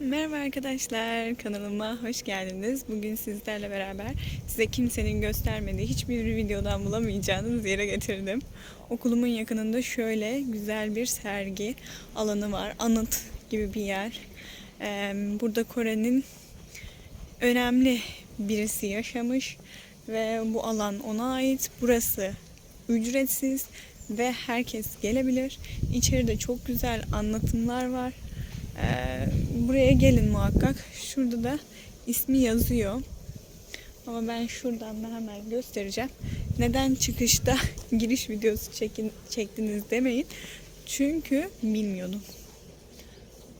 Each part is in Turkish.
Merhaba arkadaşlar, kanalıma hoş geldiniz. Bugün sizlerle beraber size kimsenin göstermediği hiçbir videodan bulamayacağınız yere getirdim. Okulumun yakınında şöyle güzel bir sergi alanı var. Anıt gibi bir yer. Burada Kore'nin önemli birisi yaşamış ve bu alan ona ait. Burası ücretsiz ve herkes gelebilir. İçeride çok güzel anlatımlar var. Ee, buraya gelin muhakkak. Şurada da ismi yazıyor. Ama ben şuradan da hemen göstereceğim. Neden çıkışta giriş videosu çekin, çektiniz demeyin. Çünkü bilmiyordum.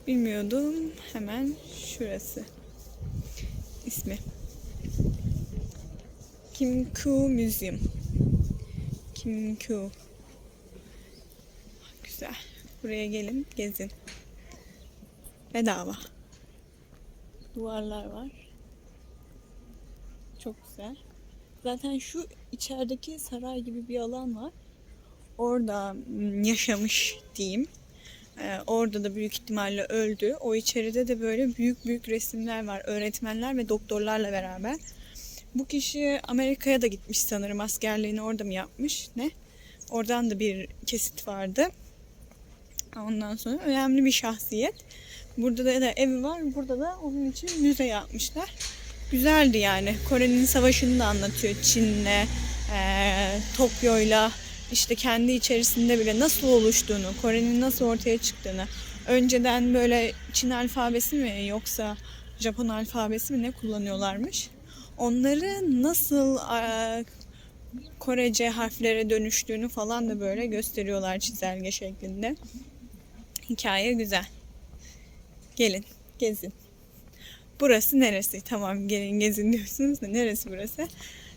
Bilmiyordum. Hemen şurası. İsmi. Kimku Museum. Kimku. Güzel. Buraya gelin, gezin. Bedava. Duvarlar var. Çok güzel. Zaten şu içerideki saray gibi bir alan var. Orada yaşamış diyeyim. Ee, orada da büyük ihtimalle öldü. O içeride de böyle büyük büyük resimler var. Öğretmenler ve doktorlarla beraber. Bu kişi Amerika'ya da gitmiş sanırım. Askerliğini orada mı yapmış? Ne? Oradan da bir kesit vardı. Ondan sonra önemli bir şahsiyet. Burada da, da evi var. Burada da onun için müze yapmışlar. Güzeldi yani. Kore'nin savaşını da anlatıyor. Çin'le, eee Tokyo'yla işte kendi içerisinde bile nasıl oluştuğunu, Kore'nin nasıl ortaya çıktığını. Önceden böyle Çin alfabesi mi yoksa Japon alfabesi mi ne kullanıyorlarmış. Onları nasıl eee, Korece harflere dönüştüğünü falan da böyle gösteriyorlar çizelge şeklinde. Hikaye güzel. Gelin, gezin. Burası neresi? Tamam gelin gezin diyorsunuz da neresi burası?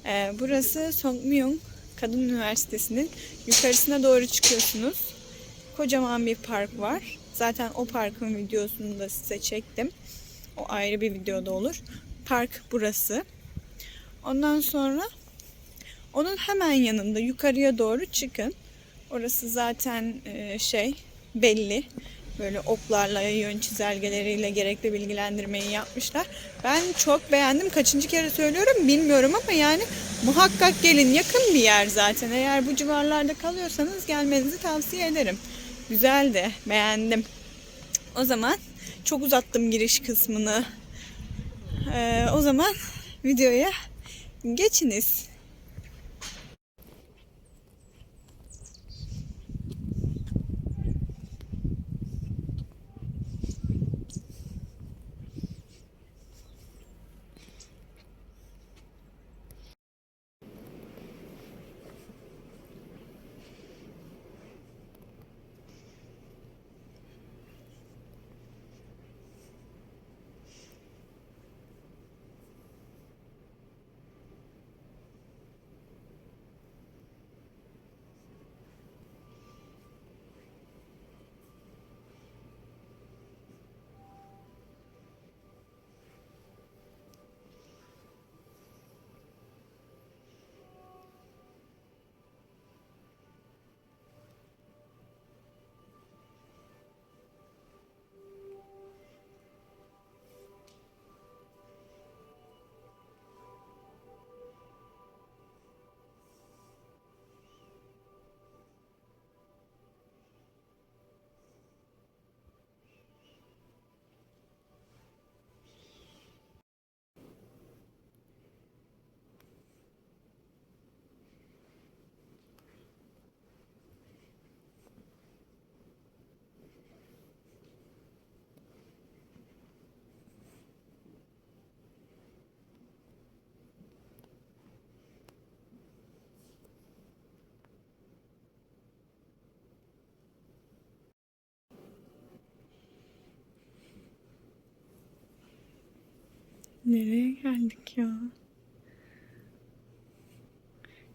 Ee, burası Songmyung Kadın Üniversitesi'nin yukarısına doğru çıkıyorsunuz. Kocaman bir park var. Zaten o parkın videosunu da size çektim. O ayrı bir videoda olur. Park burası. Ondan sonra onun hemen yanında yukarıya doğru çıkın. Orası zaten e, şey belli. Böyle oklarla, yön çizelgeleriyle gerekli bilgilendirmeyi yapmışlar. Ben çok beğendim. Kaçıncı kere söylüyorum bilmiyorum ama yani muhakkak gelin. Yakın bir yer zaten. Eğer bu civarlarda kalıyorsanız gelmenizi tavsiye ederim. Güzel de beğendim. O zaman çok uzattım giriş kısmını. Ee, o zaman videoya geçiniz. Nereye geldik ya?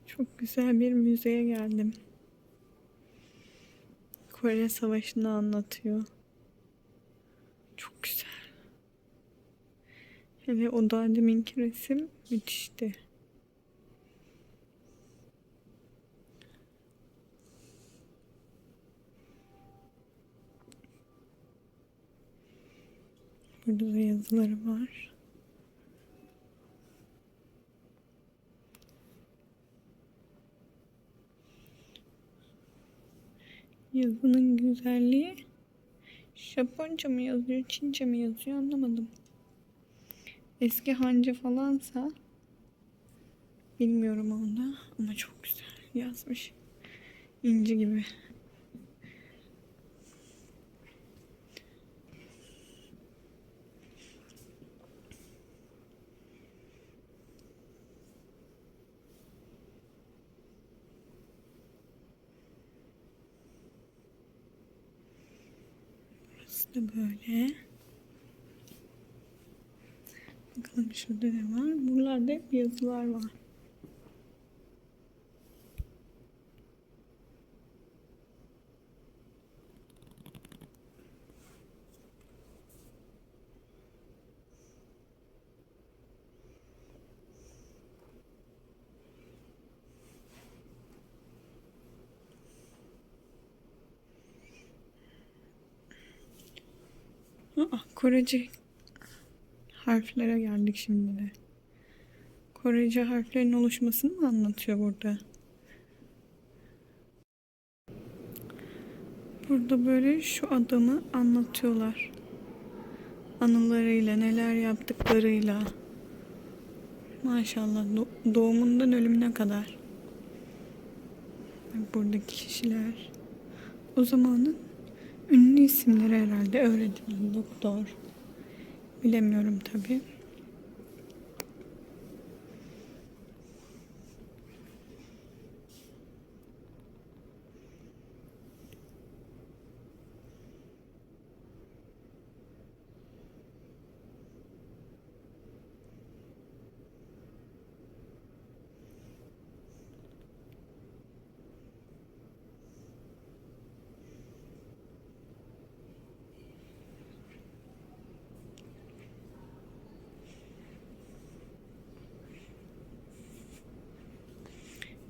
Çok güzel bir müzeye geldim. Kore Savaşı'nı anlatıyor. Çok güzel. Hele o daha deminki resim müthişti. Burada da yazıları var. Yazının güzelliği Japonca mı yazıyor, Çince mi yazıyor anlamadım. Eski Hanca falansa bilmiyorum onda ama çok güzel yazmış. İnci gibi. Burası da böyle. Bakalım şurada ne var? Buralarda hep yazılar var. Aa, Korece harflere geldik şimdi de. Korece harflerin oluşmasını mı anlatıyor burada? Burada böyle şu adamı anlatıyorlar. Anılarıyla, neler yaptıklarıyla. Maşallah do- doğumundan ölümüne kadar. Buradaki kişiler. O zamanın ünlü isimleri herhalde. Öğretmen, doktor. Bilemiyorum tabii.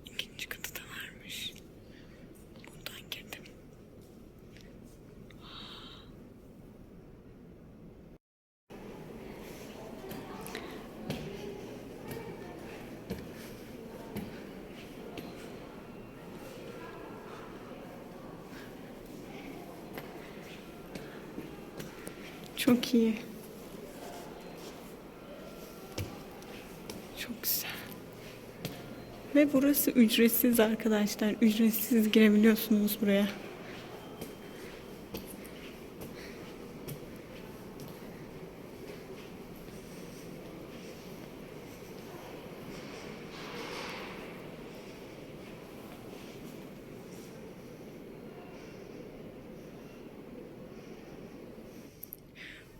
İkinci katı da varmış. Bundan girdim. Çok iyi. Çok güzel. Ve burası ücretsiz arkadaşlar. Ücretsiz girebiliyorsunuz buraya.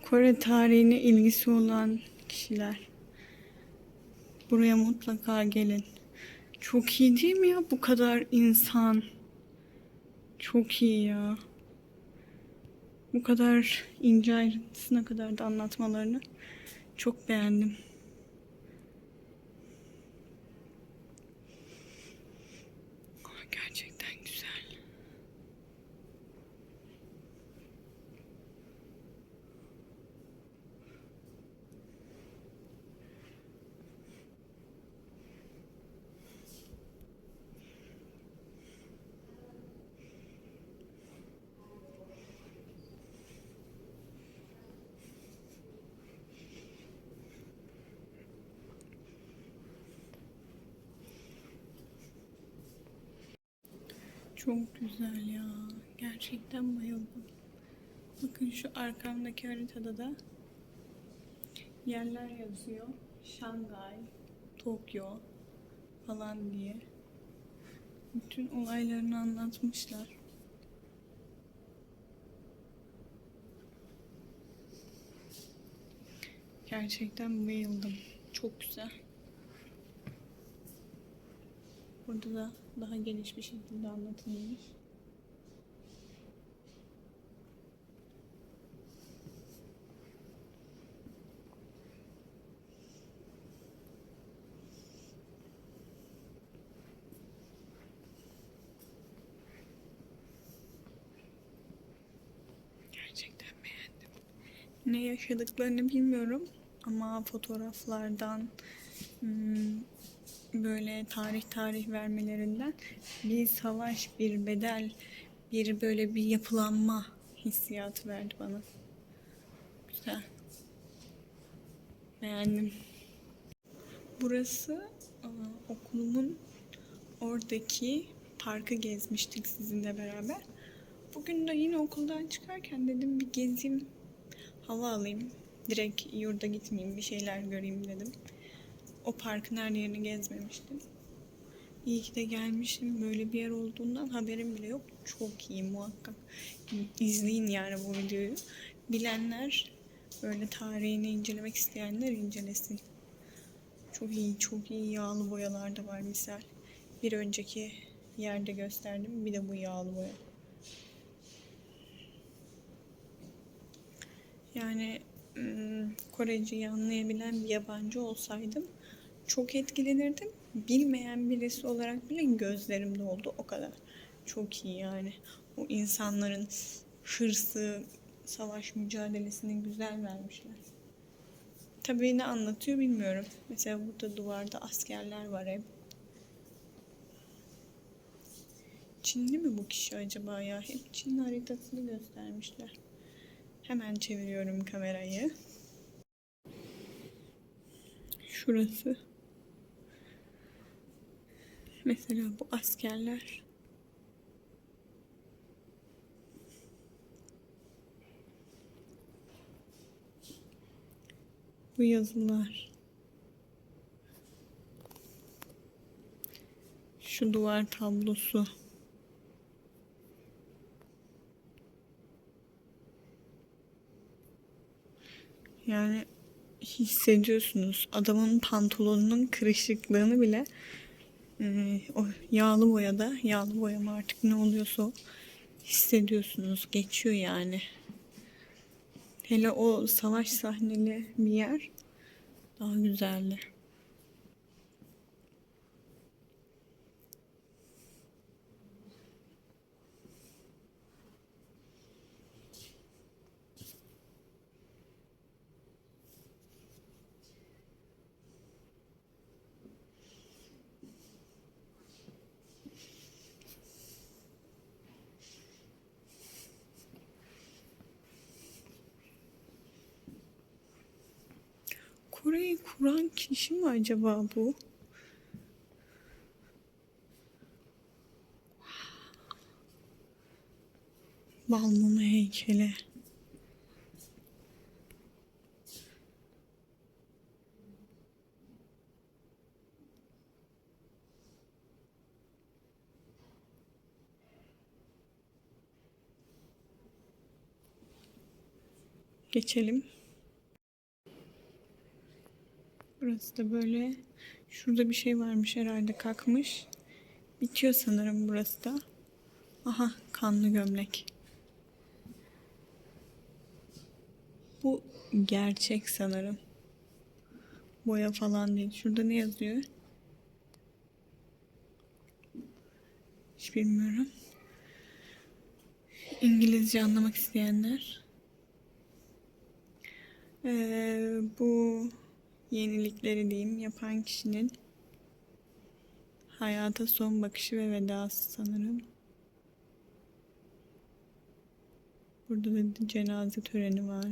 Kore tarihine ilgisi olan kişiler. Buraya mutlaka gelin. Çok iyi değil mi ya bu kadar insan? Çok iyi ya. Bu kadar ince ayrıntısına kadar da anlatmalarını çok beğendim. Gerçekten güzel. Çok güzel ya. Gerçekten bayıldım. Bakın şu arkamdaki haritada da yerler yazıyor. Şangay, Tokyo falan diye. Bütün olaylarını anlatmışlar. Gerçekten bayıldım. Çok güzel. Burada da daha geniş bir şekilde anlatılmış. Gerçekten beğendim. Ne yaşadıklarını bilmiyorum ama fotoğraflardan hmm, böyle tarih tarih vermelerinden bir savaş, bir bedel, bir böyle bir yapılanma hissiyatı verdi bana. Güzel. Beğendim. Burası aa, okulumun oradaki parkı gezmiştik sizinle beraber. Bugün de yine okuldan çıkarken dedim bir gezeyim, hava alayım. Direkt yurda gitmeyeyim, bir şeyler göreyim dedim. O parkın her yerini gezmemiştim. İyi ki de gelmişim. Böyle bir yer olduğundan haberim bile yok. Çok iyi muhakkak. İzleyin yani bu videoyu. Bilenler, böyle tarihini incelemek isteyenler incelesin. Çok iyi, çok iyi yağlı boyalar da var misal. Bir önceki yerde gösterdim. Bir de bu yağlı boya. Yani ım, Korece'yi anlayabilen bir yabancı olsaydım çok etkilenirdim. Bilmeyen birisi olarak bile gözlerim doldu o kadar. Çok iyi yani. O insanların hırsı, savaş mücadelesini güzel vermişler. Tabii ne anlatıyor bilmiyorum. Mesela burada duvarda askerler var hep. Çinli mi bu kişi acaba ya? Hep Çin haritasını göstermişler. Hemen çeviriyorum kamerayı. Şurası. Mesela bu askerler. Bu yazılar. Şu duvar tablosu. Yani hissediyorsunuz. Adamın pantolonunun kırışıklığını bile e, o yağlı boyada, yağlı boyama artık ne oluyorsa o hissediyorsunuz. Geçiyor yani. Hele o savaş sahneli bir yer daha güzeldi. Kore'yi kuran kişi mi acaba bu? Balmumu heykeli. Geçelim. Burası da böyle. Şurada bir şey varmış herhalde kalkmış. Bitiyor sanırım burası da. Aha kanlı gömlek. Bu gerçek sanırım. Boya falan değil. Şurada ne yazıyor? Hiç bilmiyorum. İngilizce anlamak isteyenler. Ee, bu yenilikleri diyeyim yapan kişinin hayata son bakışı ve vedası sanırım. Burada da cenaze töreni var.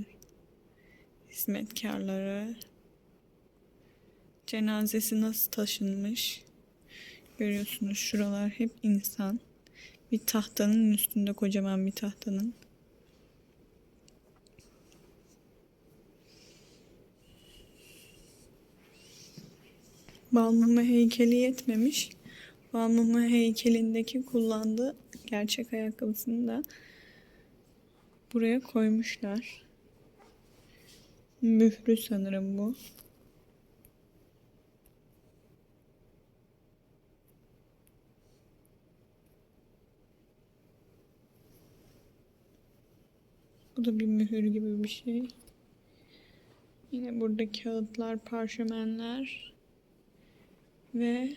Hizmetkarları. Cenazesi nasıl taşınmış? Görüyorsunuz şuralar hep insan. Bir tahtanın üstünde kocaman bir tahtanın. Balmumu heykeli yetmemiş. Balmumu heykelindeki kullandığı gerçek ayakkabısını da buraya koymuşlar. Mührü sanırım bu. Bu da bir mühür gibi bir şey. Yine burada kağıtlar, parşömenler ve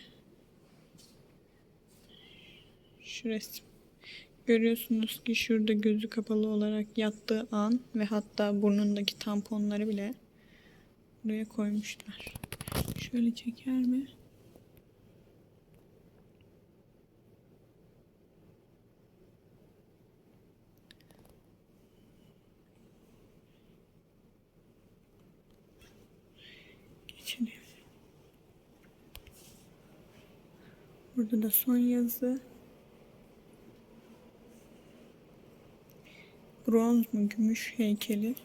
şu resim. Görüyorsunuz ki şurada gözü kapalı olarak yattığı an ve hatta burnundaki tamponları bile buraya koymuşlar. Şöyle çeker mi? Geçelim. Burada da son yazı. Bronz mu gümüş heykeli.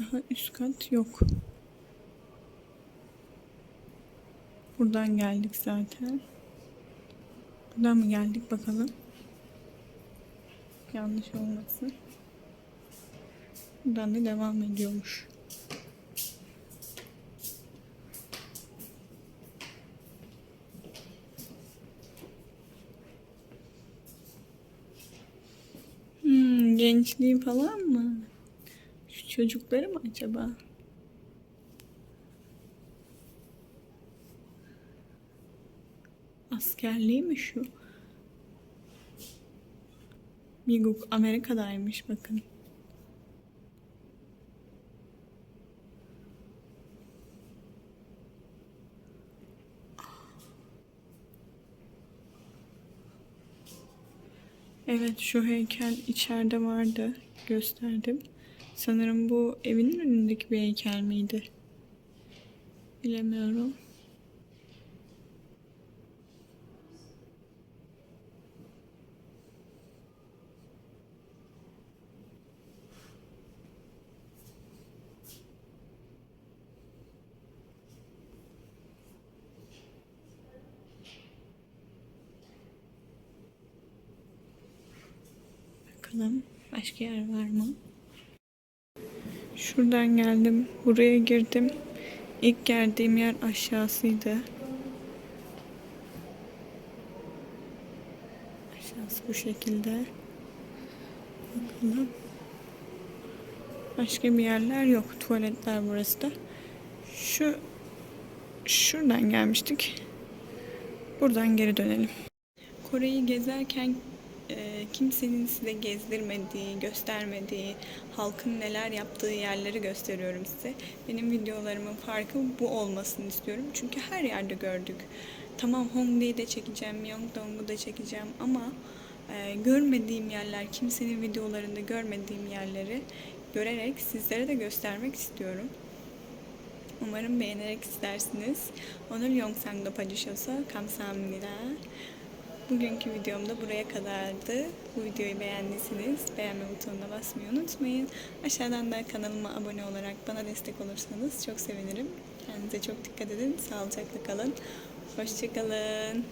Daha üst kat yok. Buradan geldik zaten. Buradan mı geldik bakalım. Yanlış olmasın. Buradan da devam ediyormuş. Hmm, gençliği falan mı? Şu çocukları mı acaba? Askerliği mi şu? Miguk Amerika'daymış bakın. Evet şu heykel içeride vardı. Gösterdim. Sanırım bu evinin önündeki bir heykel miydi? Bilemiyorum. Bakalım başka yer var mı? Şuradan geldim. Buraya girdim. İlk geldiğim yer aşağısıydı. Aşağısı bu şekilde. Bakalım. Başka bir yerler yok. Tuvaletler burası da. Şu şuradan gelmiştik. Buradan geri dönelim. Kore'yi gezerken e, kimsenin size gezdirmediği, göstermediği, halkın neler yaptığı yerleri gösteriyorum size. Benim videolarımın farkı bu olmasını istiyorum. Çünkü her yerde gördük. Tamam Hongdae'yi de çekeceğim, Myeongdong'u da çekeceğim ama e, görmediğim yerler, kimsenin videolarında görmediğim yerleri görerek sizlere de göstermek istiyorum. Umarım beğenerek izlersiniz. 오늘 영상도 봐주셔서 감사합니다. Bugünkü videom da buraya kadardı. Bu videoyu beğendiyseniz beğenme butonuna basmayı unutmayın. Aşağıdan da kanalıma abone olarak bana destek olursanız çok sevinirim. Kendinize çok dikkat edin. Sağlıcakla kalın. Hoşçakalın.